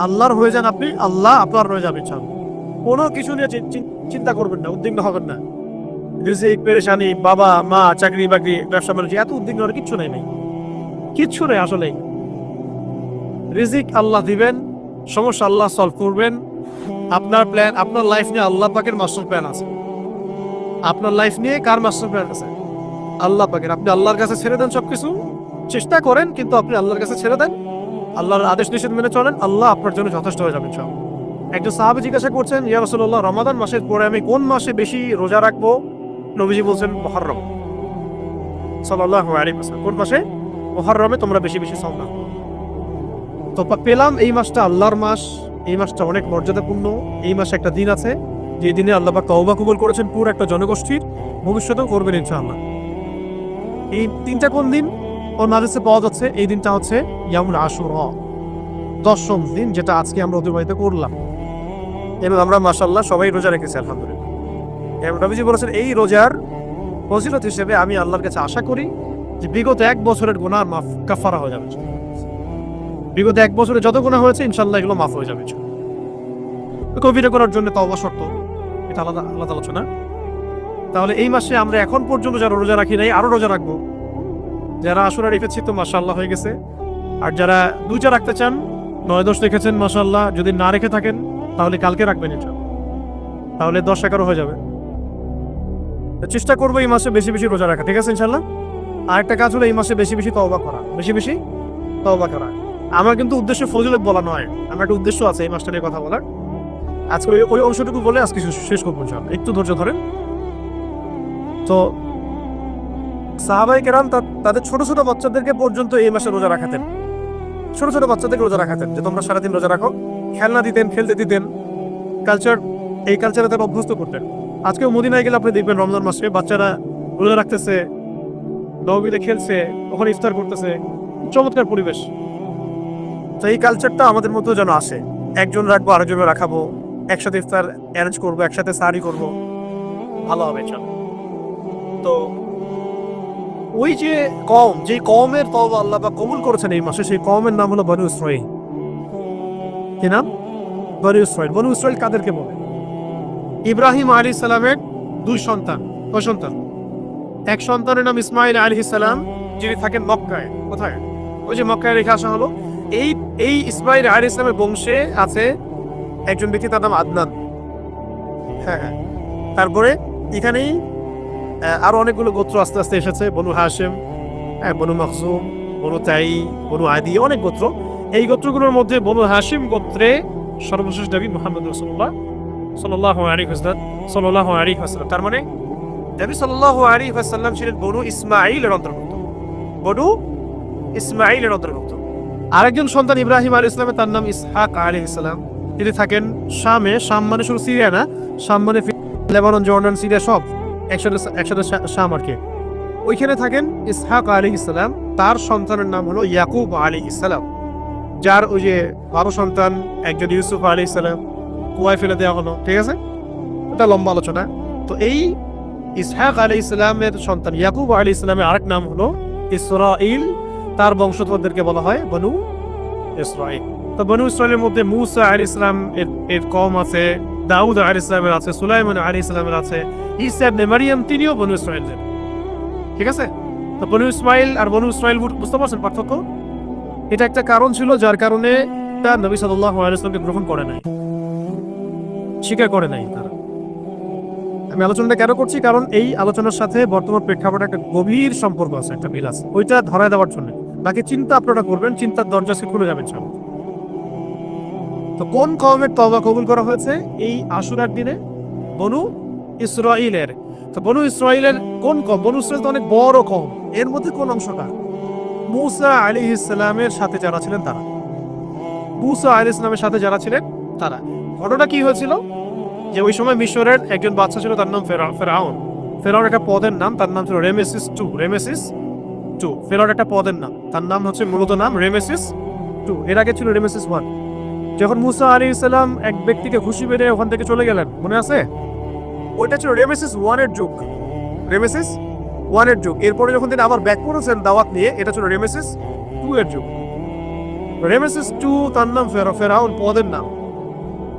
আল্লাহর হয়ে যান আপনি, আল্লাহ আপনার হয়ে যাবে ইনশাআল্লাহ। কোনো কিছু নিয়ে চিন- চিন- চিন্তা করবেন না, উদ্বিগ্ন হবেন না। রিজিক পেরেশানি, বাবা, মা, চাকরি বাকরি, ব্যবসা বাণিজ্য, এত উদ্বিগ্ন হওয়ার কিচ্ছু নেই নাই কিচ্ছু নেই আসলে। রিজিক আল্লাহ দিবেন, সমস্যা আল্লাহ সলভ করবেন। আপনার প্ল্যান আপনার লাইফ নিয়ে আল্লাহ পাকের মাস্টার প্ল্যান আছে। আপনার লাইফ নিয়ে কার মাস্টার প্ল্যান আছে? আল্লাহ পাকের। আপনি আল্লাহর কাছে ছেড়ে দেন সবকিছু। চেষ্টা করেন, কিন্তু আপনি আল্লাহর কাছে ছেড়ে দেন। আল্লাহর আদেশ নিষেধ মেনে চলেন, আল্লাহ আপনার জন্য যথেষ্ট হয়ে যাবেন সব একজন সাহাবি জিজ্ঞাসা করছেন, ইয়া রাসূলুল্লাহ, রমাদান মাসের পরে আমি কোন মাসে বেশি রোজা রাখব? নবীজি বলছেন, মুহররম। সাল্লাল্লাহু আলাইহি কোন মাসে? মুহররমে তোমরা বেশি বেশি রাখো তো পেলাম এই মাসটা আল্লাহর মাস, এই মাসটা অনেক মর্যাদাপূর্ণ, এই মাসে একটা দিন আছে যে দিনে আল্লাহ পাক তওবা কবুল করেছেন পুরো একটা জনগোষ্ঠীর, ভবিষ্যতেও করবেন ইনশাআল্লাহ। এই তিনটা কোন দিন? ওর মাঝে পাওয়া যাচ্ছে, এই দিনটা হচ্ছে ইয়ামুল আশুরা। দশম দিন যেটা আজকে আমরা অতিবাহিত করলাম। এবং আমরা মাসাল্লাহ সবাই রোজা রেখেছি, আলহামদুলিল্লাহ। এবং নবীজি বলেছেন, এই রোজার ফজিলত হিসেবে আমি আল্লাহর কাছে আশা করি যে বিগত এক বছরের গুনাহ মাফ কাফারা হয়ে যাবে বিগত এক বছরে যত গুণা হয়েছে ইনশাল্লাহ এগুলো মাফ হয়ে যাবে কবিরা করার জন্য তওবা শর্ত, এটা আলাদা আলাদা আলোচনা। তাহলে এই মাসে আমরা এখন পর্যন্ত যারা রোজা রাখি নাই, আরও রোজা রাখব। যারা আসলে রেখেছি তো মাসাল্লাহ হয়ে গেছে। আর যারা দুইটা রাখতে চান, নয় দশ রেখেছেন মাসাল্লাহ যদি না রেখে থাকেন, তাহলে কালকে রাখবেন এটা। তাহলে দশ এগারো হয়ে যাবে। চেষ্টা করব এই মাসে বেশি বেশি রোজা রাখা, ঠিক আছে ইনশাল্লাহ আরেকটা কাজ হলো এই মাসে বেশি বেশি তওবা করা, বেশি বেশি তওবা করা। আমার কিন্তু উদ্দেশ্য ফজিলত বলা নয়, আমার একটা উদ্দেশ্য আছে এই মাসটা নিয়ে কথা বলার। আজকে ওই- অংশটুকু বলে আজকে শেষ- করব ইনশাআল্লাহ। একটু ধৈর্য ধরেন। তো সাহাবাই কেরাম তাদের ছোট ছোট বাচ্চাদেরকে পর্যন্ত এই মাসে রোজা রাখাতেন। ছোট ছোট বাচ্চাদেরকে রোজা রাখাতেন যে তোমরা সারাদিন রোজা রাখো, খেলনা দিতেন, খেলতে দিতেন। কালচার এই কালচারে তারা অভ্যস্ত করতেন। আজকেও মদিনায় গেলে আপনি দেখবেন রমজান মাসে বাচ্চারা রোজা রাখতেছে নবীতে খেলছে ওখানে ইফতার করতেছে। চমৎকার পরিবেশ। তো এই কালচারটা আমাদের মধ্যেও যেন আসে। একজন রাখব, আরেকজনকে রাখাবো। একসাথে ইফতার অ্যারেঞ্জ করব, একসাথে সারি করব। ভালো হবে, চল। তো ওই যে কম যে কমের তওবা আল্লাহ বা কবুল করেছেন এই মাসে, সেই কমের নাম হলো বনু ইসরাইল কি নাম? বনু ইসরাইল বনু ইসরাইল কাদেরকে বলে? ইব্রাহিম আলী সালামের দুই সন্তান। কয় সন্তান? এক সন্তানের নাম ইসমাইল আলী সালাম, যিনি থাকেন মক্কায়। কোথায়? ওই যে মক্কায় রেখে আসা হলো। এই এই ইসমাইল আলী ইসলামের বংশে আছে একজন ব্যক্তি, তার নাম আদনান। হ্যাঁ হ্যাঁ। তারপরে এখানেই আরও অনেকগুলো গোত্র আস্তে আস্তে এসেছে। বনু হাসেম হ্যাঁ বনু মখসুম বনু তাই, বনু আদি, অনেক গোত্র। এই গোত্রগুলোর মধ্যে বনু হাসিম গোত্রে সর্বশেষ নবী মোহাম্মদ রসুল্লাহ সাল্লাহ আলী হাসলাম সাল্লাহ আলী হাসলাম তার মানে নবী সাল্লাহ আলী হাসাল্লাম ছিলেন বনু ইসমাইলের অন্তর্ভুক্ত। বনু ইসমাইলের অন্তর্ভুক্ত। আরেকজন সন্তান ইব্রাহিম আলী ইসলামের তার নাম ইসহাক আলী ইসলাম তিনি থাকেন শামে, শাম মানে শুধু সিরিয়া না, শাম মানে লেবানন, জর্ডান, সিরিয়া সব। একসাথে একসাথে শাম ওইখানে থাকেন ইসহাক আলী ইসলাম তার সন্তানের নাম হলো ইয়াকুব আলী ইসলাম যার ওই যে বারো সন্তান একজন ইউসুফ আলী ইসলাম কুয়ায় ফেলে দেওয়া হলো, ঠিক আছে? এটা লম্বা আলোচনা। তো এই ইসহাক আলী ইসলামের সন্তান ইয়াকুব আলী ইসলামের আরেক নাম হলো ইসরাইল তার বংশধরদেরকে বলা হয় বনু ইসরাইল তো বনু ইসরায়েলের মধ্যে মুসা আলী ইসলাম এর কম আছে দাউদ আলী ইসলামের আছে সুলাইমান আলী ইসলামের আছে ঈসা ইবনে মারিয়াম, তিনিও বনু ইসরায়েলের ঠিক আছে? তো বনু ইসমাইল আর বনু ইসরায়েল বু- বুঝতে পারছেন পার্থক্য? এটা একটা কারণ ছিল যার কারণে তা নবী সাল্লাল্লাহু আলাইহি ওয়াসাল্লামকে গ্রহণ করে নাই। স্বীকার করে নাই তারা। আমি আলোচনাটা কেন করছি? কারণ এই আলোচনার সাথে বর্তমান প্রেক্ষাপটে একটা গভীর সম্পর্ক আছে, একটা মিল আছে। ওইটা ধরায় দেওয়ার জন্য। বাকি চিন্তা আপনারা করবেন, চিন্তার দরজা খুলে যাবেন সব তো কোন কওমের তওবা কবুল করা হয়েছে এই আশুরার দিনে? বনু ইসরাইলের তো বনু ইসরাইলের কোন কম বনু ইসরাইল তো অনেক বড় কম এর মধ্যে কোন অংশটা মুসা আলী ইসলামের সাথে যারা ছিলেন তারা। মুসা আলী ইসলামের সাথে যারা ছিলেন তারা। ঘটনা কি হয়েছিল? যে ওই সময় মিশরের একজন বাচ্চা ছিল, তার নাম ফেরা, ফেরাউন। ফেরাউন একটা পদের নাম, তার নাম ছিল রেমেসিস টু। Ramesses two. ফেরাউন একটা পদের নাম। তার নাম হচ্ছে মূলত নাম রেমেসিস টু। এর আগে ছিল রেমেসিস ওয়ান। যখন মুসা আলী ইসলাম এক ব্যক্তিকে খুশি বেড়ে ওখান থেকে চলে গেলেন, মনে আছে? ওইটা ছিল রেমেসিস ওয়ানের যুগ। রেমেসিস ওয়ানের যুগ। এরপরে যখন তিনি আবার ব্যাক করেছেন দাওয়াত নিয়ে, এটা ছিল রেমেসিস টু এর যুগ। রেমেসিস টু তার নাম ফেরা ফেরাউন পদের নাম।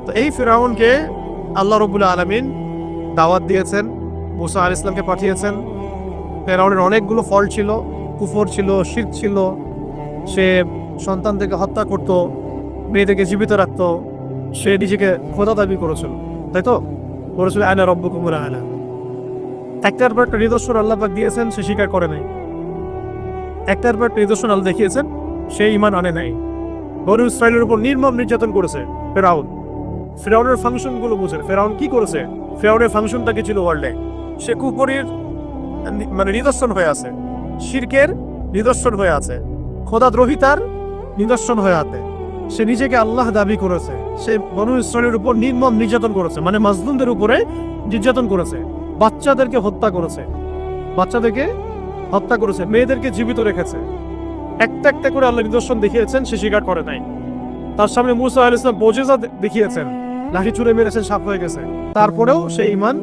তো এই ফেরাউনকে আল্লাহ রবুল্লা আলমিন দাওয়াত দিয়েছেন, মুসা আল ইসলামকে পাঠিয়েছেন। ফেরাউনের অনেকগুলো ফল ছিল, কুফর ছিল শীত ছিল। সে সন্তানদেরকে হত্যা করত। মেয়েদেরকে জীবিত রাখতো। সে নিজেকে খোদা দাবি করেছিল, তাই তো? করেছিল আয়না রব্য কুমুরা আয়না একটার পর একটা নিদর্শন আল্লাহ পাক দিয়েছেন, সে স্বীকার করে নাই। একটার পর একটা নিদর্শন আল্লাহ দেখিয়েছেন, সে ইমান আনে নাই। বনু ইসরায়েলের উপর নির্মম নির্যাতন করেছে ফেরাউন। ফেরাউনের ফাংশনগুলো বুঝে ফেরাউন কি করেছে? ফেরাউনের ফাংশনটা কি ছিল ওয়ার্ল্ডে। সে কুপুরির মানে নিদর্শন হয়ে আছে। শিরকের নিদর্শন হয়ে আছে। খোদাদ্রোহিতার নিদর্শন হয়ে আছে। সে নিজেকে আল্লাহ দাবি করেছে। সে বনু ইসরায়েলের উপর নির্মম নির্যাতন করেছে। মানে মাজলুমদের উপরে নির্যাতন করেছে। বাচ্চাদেরকে হত্যা করেছে। বাচ্চাদেরকে হত্যা করেছে। মেয়েদেরকে জীবিত রেখেছে। একটা একটা করে আল্লাহ নিদর্শন দেখিয়েছেন, সে স্বীকার করে নাই। তার সামনে মুসা আল ইসলাম বোঝেজা দেখিয়েছেন। লাঠি ছুড়ে মেরেছেন, সাপ হয়ে গেছে। তারপরেও সে ইমান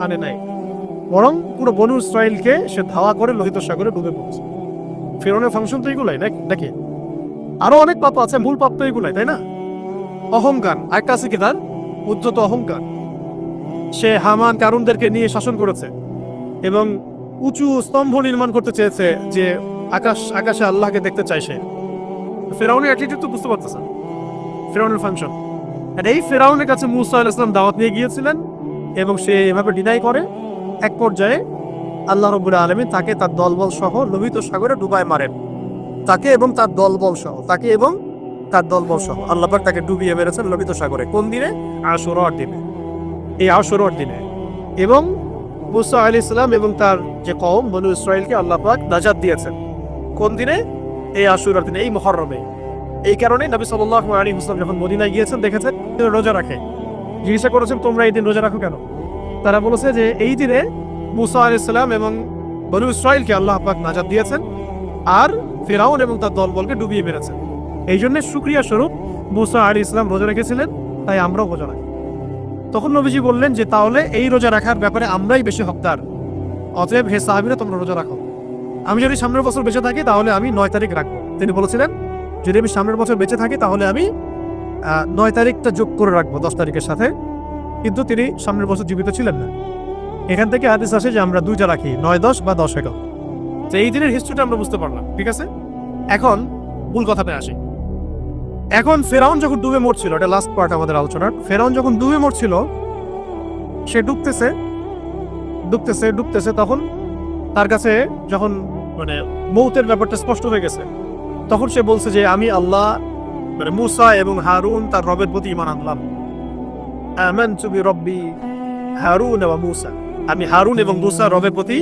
আনে নাই। বরং পুরো বনু ইসরায়েলকে সে ধাওয়া করে লোহিত সাগরে ডুবে পড়ছে। ফেরনের ফাংশন তো এগুলাই নাকি? আরও অনেক পাপ আছে মূল পাপ তো এগুলাই, তাই না? অহংকার একটা আছে কি তার? উদ্ধত অহংকার। সে হামান কারুনদেরকে নিয়ে শাসন করেছে এবং উঁচু স্তম্ভ নির্মাণ করতে চেয়েছে যে আকাশ, আকাশে আল্লাহকে দেখতে চাই সে। ফেরাউনের অ্যাটিটিউড তো বুঝতে পারতেছেন। ফেরাউনের ফাংশন আর এই ফেরাউনের কাছে মুসা আল ইসলাম দাওয়াত নিয়ে গিয়েছিলেন এবং সে এভাবে ডিনাই করে। এক পর্যায়ে আল্লাহ রবুল্লা আলমী তাকে তার দলবল সহ লোহিত সাগরে ডুবায় মারেন। তাকে এবং তার দলবল সহ, তাকে এবং তার দলবল সহ। আল্লাপাক তাকে ডুবিয়ে মেরেছেন লোহিত সাগরে। কোন দিনে? আশুরার দিনে। এই আশুরার দিনে। এবং মুসা আলী ইসলাম এবং তার যে কম বনু ইসরায়েলকে আল্লাহ পাক নাজাদ দিয়েছেন। কোন দিনে? এই আশুরার দিনে, এই মহরমে এই কারণে নবী সাল্লাহ আলী হুসলাম যখন মদিনায় গিয়েছেন, দেখেছেন তিনি রোজা রাখে। জিজ্ঞাসা করেছেন, তোমরা এই দিন রোজা রাখো কেন? তারা বলেছে যে, এই দিনে মুসা আলী ইসলাম এবং বনু ইসরায়েলকে আল্লাহ পাক নাজাদ দিয়েছেন। আর ফেরাউন এবং তার দলবলকে ডুবিয়ে মেরেছেন এই জন্য সুক্রিয়া স্বরূপ মুসা আলী ইসলাম রোজা রেখেছিলেন, তাই আমরাও রোজা রাখি। তখন নবীজি বললেন যে, তাহলে এই রোজা রাখার ব্যাপারে আমরাই বেশি হকদার। অতএব হে সাহাবিরা, তোমরা রোজা রাখো। আমি যদি সামনের বছর বেঁচে থাকি, তাহলে আমি নয় তারিখ রাখব। তিনি বলেছিলেন, যদি আমি সামনের বছর বেঁচে থাকি, তাহলে আমি নয় তারিখটা যোগ করে রাখব, দশ তারিখের সাথে। কিন্তু তিনি সামনের বছর জীবিত ছিলেন না। এখান থেকে হাদিস আসে যে, আমরা দুইটা রাখি, নয় দশ বা দশ এগারো। তো এই দিনের হিস্ট্রিটা আমরা বুঝতে পারলাম, ঠিক আছে? এখন মূল কথাতে আসি। এখন ফেরাউন যখন ডুবে মরছিল, এটা লাস্ট পার্ট আমাদের আলোচনার, ফেরাউন যখন ডুবে মরছিল, সে ডুবতেছে ডুবতেছে ডুবতেছে, তখন তার কাছে যখন মানে মৌতের ব্যাপারটা স্পষ্ট হয়ে গেছে, তখন সে বলছে যে, আমি আল্লাহ মানে মুসা এবং হারুন তার রবের প্রতি ইমান আনলাম। আমানতু বিরব্বি হারুন এবং মুসা। আমি হারুন এবং মুসা রবের প্রতি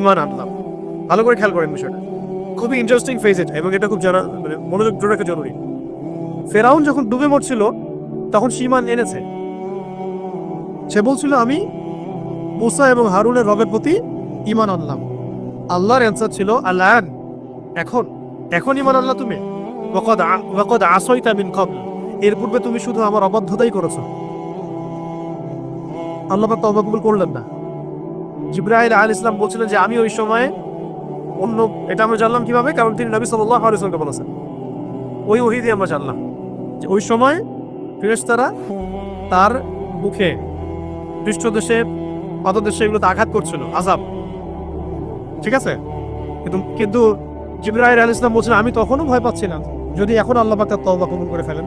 ইমান আনলাম। ভালো করে খেয়াল করেন বিষয়টা। খুবই ইন্টারেস্টিং ফেজ এটা, এবং এটা খুব জানা মানে মনোযোগ ধরে রাখা জরুরি। ফেরাউন যখন ডুবে মরছিল, তখন সীমান এনেছে। সে বলছিল, আমি মুসা এবং হারুনের রবের প্রতি ইমান আনলাম। আল্লাহর অ্যান্সার ছিল আল্লাহ এখন এখন ইমান আনলা তুমি? আ- ওয়াকাদ আসইতা মিন কবল এর পূর্বে তুমি শুধু আমার অবাধ্যতাই করেছ। আল্লাহ পাক তওবা কবুল করলেন না। জিব্রাইল আল ইসলাম বলছিলেন যে, আমি ওই সময় অন্য এটা আমরা জানলাম কীভাবে? কারণ তিনি নবী আলাইহি ওয়াসাল্লামকে বলেছেন। ওই ওহি আমরা জানলাম যে ওই সময় ফেরেশতারা তার মুখে পৃষ্ঠদেশে, পাদদেশে এগুলোতে আঘাত করছিল আজাব ঠিক আছে? কিন্তু কিন্তু জিব্রাইল আল ইসলাম বলছেন, আমি তখনও ভয় পাচ্ছিলাম যদি এখন আল্লাহ তার তওবা কবুল করে ফেলেন।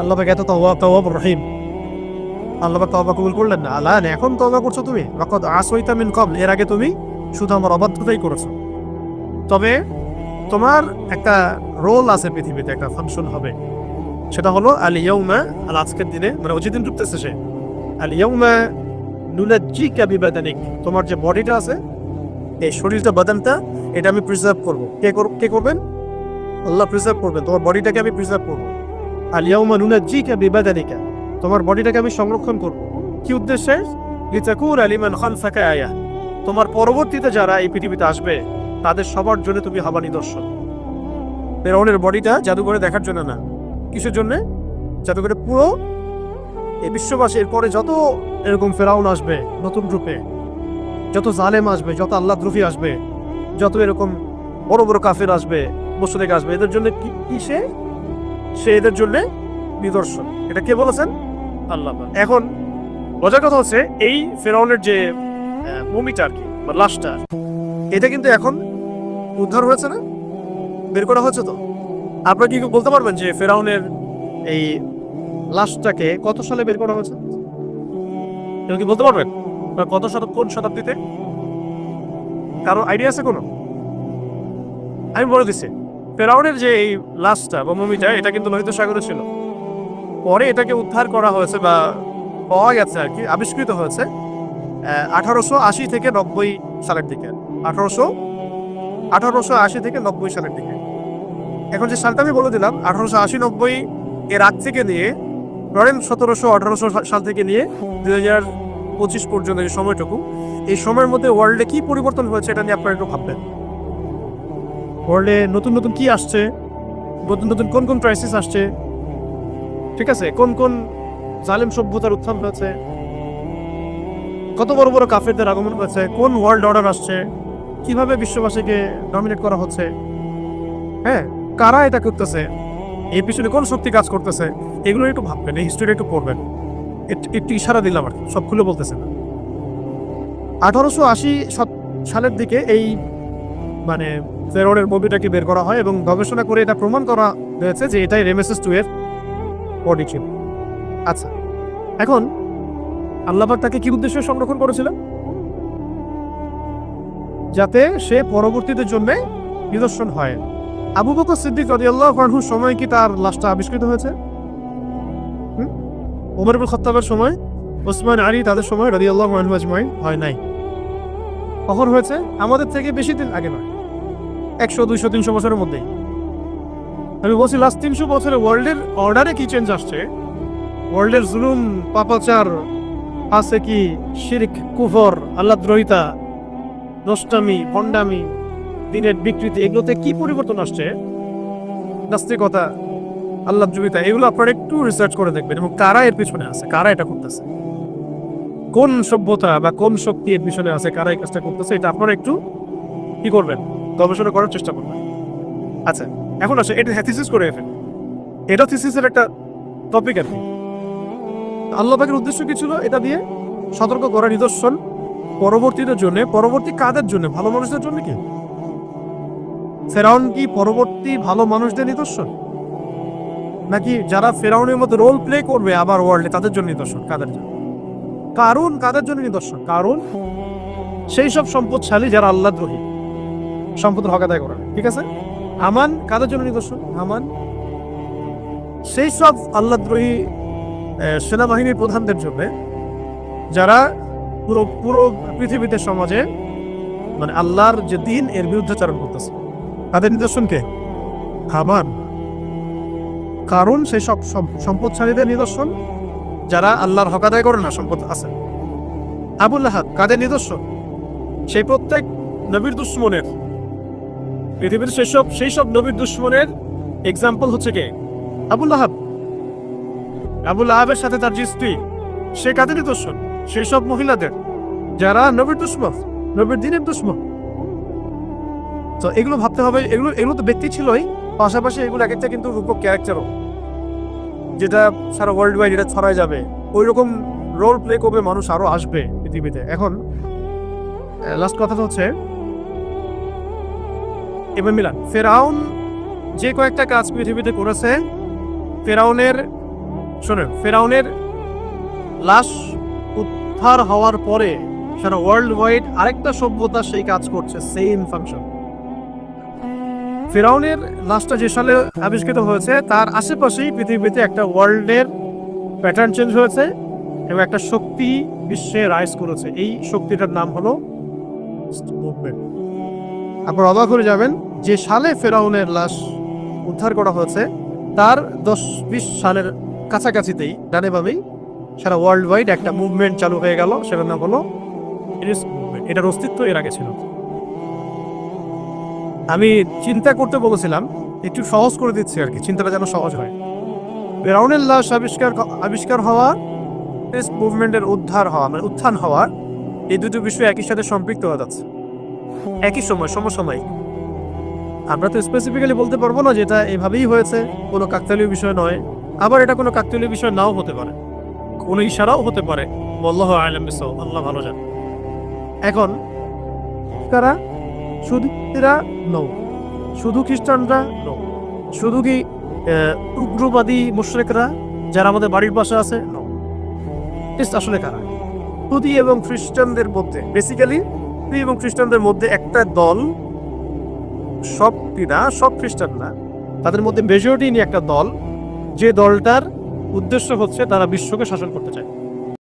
আল্লাহ পাক এত তওবা তওয়াব রহিম। আল্লাহ পাক কবুল করলেন না। আল্লাহ, এখন তওবা করছ তুমি? ওয়াকাদ আসওয়াইতা মিন ক্বাবল, এর আগে তুমি শুধু আমার অবাধ্যতাই করেছ। তবে তোমার একটা রোল আছে পৃথিবীতে, একটা ফাংশন হবে। সেটা হলো আল ইয়াউমা আল আজকের দিনে মানে ওই যেদিন ডুবতেছে সে। আল নুনাজ্জিকা বিবাদানিক। তোমার যে বডিটা আছে, এই শরীরটা, বাদানটা, এটা আমি প্রিজার্ভ করব। কে কে করবেন? আল্লাহ প্রিজার্ভ করবেন। তোমার বডিটাকে আমি প্রিজার্ভ করব। আল ইয়াউমা নুনাজ্জিকা বিবাদানিকা। তোমার বডিটাকে আমি সংরক্ষণ করব। কি উদ্দেশ্যে? লিতাকুর আলিমান খালফাকা আয়া তোমার পরবর্তীতে যারা এই পৃথিবীতে আসবে তাদের সবার জন্য তুমি হবা নিদর্শন। ফেরাউনের বডিটা জাদুঘরে দেখার জন্য না। কিসের জন্য? জাদুঘরে পুরো এই বিশ্ববাসী এরপরে যত এরকম ফেরাউন আসবে নতুন রূপে যত জালেম আসবে যত আল্লাহ দ্রুফি আসবে যত এরকম বড় বড় কাফের আসবে থেকে আসবে এদের জন্য কি কি সে? সে এদের জন্য নিদর্শন। এটা কে বলেছেন? আল্লাহ এখন মজার কথা হচ্ছে এই ফেরাউনের যে মমিটা আর কি, বা লাশটা এটা কিন্তু এখন উদ্ধার হয়েছে না? বের করা হয়েছে তো? আপনারা কি বলতে পারবেন যে ফেরাউনের এই লাশটাকে কত সালে বের করা হয়েছে? কেউ কি বলতে পারবেন? কত শতাব্দ কোন শতাব্দীতে? কারও আইডিয়া আছে কোনো? আমি বলে দিচ্ছি, ফেরাউনের যে এই লাশটা বা মমিটা এটা কিন্তু লোহিত সাগরে ছিল। পরে এটাকে উদ্ধার করা হয়েছে বা পাওয়া গেছে আর কি, আবিষ্কৃত হয়েছে। আঠারোশো আশি থেকে নব্বই সালের দিকে। আঠারোশো আঠারোশো আশি থেকে নব্বই সালের দিকে। এখন যে সালটা আমি বলে দিলাম, আঠারোশো আশি, নব্বই এর আগ থেকে নিয়ে, ধরেন সতেরোশো, আঠারোশো সাল থেকে নিয়ে দুই হাজার পঁচিশ পর্যন্ত যে সময়টুকু, এই সময়ের মধ্যে ওয়ার্ল্ডে কি পরিবর্তন হয়েছে এটা নিয়ে আপনারা একটু ভাববেন। ওয়ার্ল্ডে নতুন নতুন কি আসছে? নতুন নতুন কোন কোন ক্রাইসিস আসছে? ঠিক আছে, কোন কোন জালেম সভ্যতার উত্থান হয়েছে? কত বড় বড় কাফেরদের আগমন হয়েছে, কোন ওয়ার্ল্ড অর্ডার আসছে, কীভাবে বিশ্ববাসীকে ডমিনেট করা হচ্ছে হ্যাঁ কারা এটা করতেছে, এর পিছনে কোন শক্তি কাজ করতেছে, এগুলো একটু ভাববেন, এই হিস্ট্রিটা একটু পড়বেন। একটু- ইশারা দিলাম আর সব খুলে বলতেছে না। আঠারোশো আশি সালের দিকে এই মানে ফেরোনের মুভিটাকে বের করা হয় এবং গবেষণা করে এটা প্রমাণ করা হয়েছে যে এটাই রেমেসেস টু এর বডি আচ্ছা এখন আল্লাহবাক তাকে কি উদ্দেশ্যে সংরক্ষণ করেছিলেন? যাতে সে পরবর্তীদের জন্য নিদর্শন হয়। আবু বকর সিদ্দিক রাদিয়াল্লাহু আনহুর সময় কি তার লাশটা আবিষ্কৃত হয়েছে? ওমর ইবুল খত্তাবের সময়, ওসমান, আলী তাদের সময় রাদিয়াল্লাহু আনহু আজমাইন হয় নাই। কখন হয়েছে আমাদের থেকে বেশি দিন আগে নয়। একশো, দুইশো, তিনশো বছরের মধ্যেই। আমি বলছি লাস্ট তিনশো বছরে ওয়ার্ল্ডের অর্ডারে কি চেঞ্জ আসছে? ওয়ার্ল্ডের জুলুম, পাপাচার আছে কি শিরিক, কুফর, আল্লাদ্রোহিতা, নষ্টামি, ভণ্ডামি, দিনের বিকৃতি, এগুলোতে কি পরিবর্তন আসছে? নাস্তিকতা আল্লাহ জুবিতা এগুলো আপনারা একটু রিসার্চ করে দেখবেন এবং কারা এর পিছনে আছে, কারা এটা করতেছে? কোন সভ্যতা বা কোন শক্তি এর পিছনে আছে, কারা এই কাজটা করতেছে, এটা আপনারা একটু কি করবেন? গবেষণা করার চেষ্টা করবেন। আচ্ছা এখন আসে, এটা থিসিস করে ফেলেন এটা থিসিসের একটা টপিক আর কি। আল্লাহ পাকের উদ্দেশ্য কি ছিল? এটা দিয়ে সতর্ক করা নিদর্শন পরবর্তীদের জন্য পরবর্তী কাদের জন্য? ভালো মানুষদের জন্য কি? ফেরাউন কি পরবর্তী ভালো মানুষদের নিদর্শন? নাকি যারা ফেরাউনের মতো রোল প্লে করবে আবার ওয়ার্ল্ডে তাদের জন্য নিদর্শন? কাদের জন্য? কারণ কাদের জন্য নিদর্শন? কারণ সেই সব সম্পদশালী যারা আল্লাহ দ্রোহী। সম্পদের হক আদায় করে ঠিক আছে? আমান কাদের জন্য নিদর্শন? আমান সেই সব আল্লাহদ্রোহী আহ, সেনাবাহিনীর প্রধানদের জন্য যারা পুরো পুরো পৃথিবীতে সমাজে মানে আল্লাহর যে দিন, এর বিরুদ্ধাচারণ করতেছে। তাদের নিদর্শন কে? হামান। কারণ সেই সব সম- সম্পদশালীদের নিদর্শন, যারা আল্লাহর হক আদায় করে না, সম্পদ আছে। আবুল আহাব কাদের নিদর্শন? সেই প্রত্যেক নবীর দুশ্মনের, পৃথিবীর সেই সব সেই সব নবীর দুশ্মনের এক্সাম্পল হচ্ছে কে? আবুল আবুল আহাবের সাথে তার যে স্ত্রী, সে কাদের নিদর্শন সেই সব মহিলাদের। যারা নবীর দুশ্মন, নবীর দিনের দুশ্মন। তো এগুলো ভাবতে হবে, এগুলো এগুলো তো ব্যক্তি ছিলই। পাশাপাশি এগুলো এক একটা কিন্তু রূপক ক্যারেক্টারও। যেটা সারা ওয়ার্ল্ড ওয়াইড এটা ছড়ায় যাবে। ওই রকম রোল প্লে করবে মানুষ আরও আসবে পৃথিবীতে। এখন লাস্ট কথাটা হচ্ছে, এবার মিলান, ফেরাউন যে কয়েকটা কাজ পৃথিবীতে করেছে, ফেরাউনের শোনেন, ফেরাউনের লাশ উদ্ধার হওয়ার পরে সারা ওয়ার্ল্ড ওয়াইড আরেকটা সভ্যতা সেই কাজ করছে সেম ফাংশন ফেরাউনের লাশটা যে সালে আবিষ্কৃত হয়েছে, তার আশেপাশেই পৃথিবীতে একটা ওয়ার্ল্ডের প্যাটার্ন চেঞ্জ হয়েছে এবং একটা শক্তি বিশ্বে রাইজ করেছে। এই শক্তিটার নাম হলো মুভমেন্ট আপনার অবাক হয়ে যাবেন, যে সালে ফেরাউনের লাশ উদ্ধার করা হয়েছে, তার দশ বিশ সালের কাছাকাছিতেই, ডানে বামেই, সারা ওয়ার্ল্ড ওয়াইড একটা মুভমেন্ট চালু হয়ে গেল, সেটার নাম হলো এটার অস্তিত্ব এর আগে ছিল। আমি চিন্তা করতে বলেছিলাম, একটু সহজ করে দিচ্ছি আর কি, চিন্তাটা যেন সহজ হয়। ফেরাউনের লাশ আবিষ্কার আবিষ্কার হওয়া মুভমেন্টের উদ্ধার হওয়া মানে উত্থান হওয়া, এই দুটো বিষয় একই সাথে সম্পৃক্ত হয়ে যাচ্ছে। একই সময়, সমসাময়িক। আমরা তো স্পেসিফিক্যালি বলতে পারব না যেটা এভাবেই হয়েছে, কোনো কাকতালীয় বিষয় নয়। আবার এটা কোনো কাকতালীয় বিষয় নাও হতে পারে। কোনো ইশারাও হতে পারে। আল্লাহ আলম আল্লাহ ভালো জান। এখন কারা? শুধু নৌ। শুধু খ্রিস্টানরা নৌ। শুধু কি উগ্রবাদী মুশ্রেকরা যারা আমাদের বাড়ির পাশে আছে? নৌ। আসলে কারা? ইহুদি এবং খ্রিস্টানদের মধ্যে বেসিক্যালি ইহুদি এবং খ্রিস্টানদের মধ্যে একটা দল সবটি না সব খ্রিস্টান না তাদের মধ্যে মেজরিটি নিয়ে একটা দল যে দলটার উদ্দেশ্য হচ্ছে তারা বিশ্বকে শাসন করতে চায়।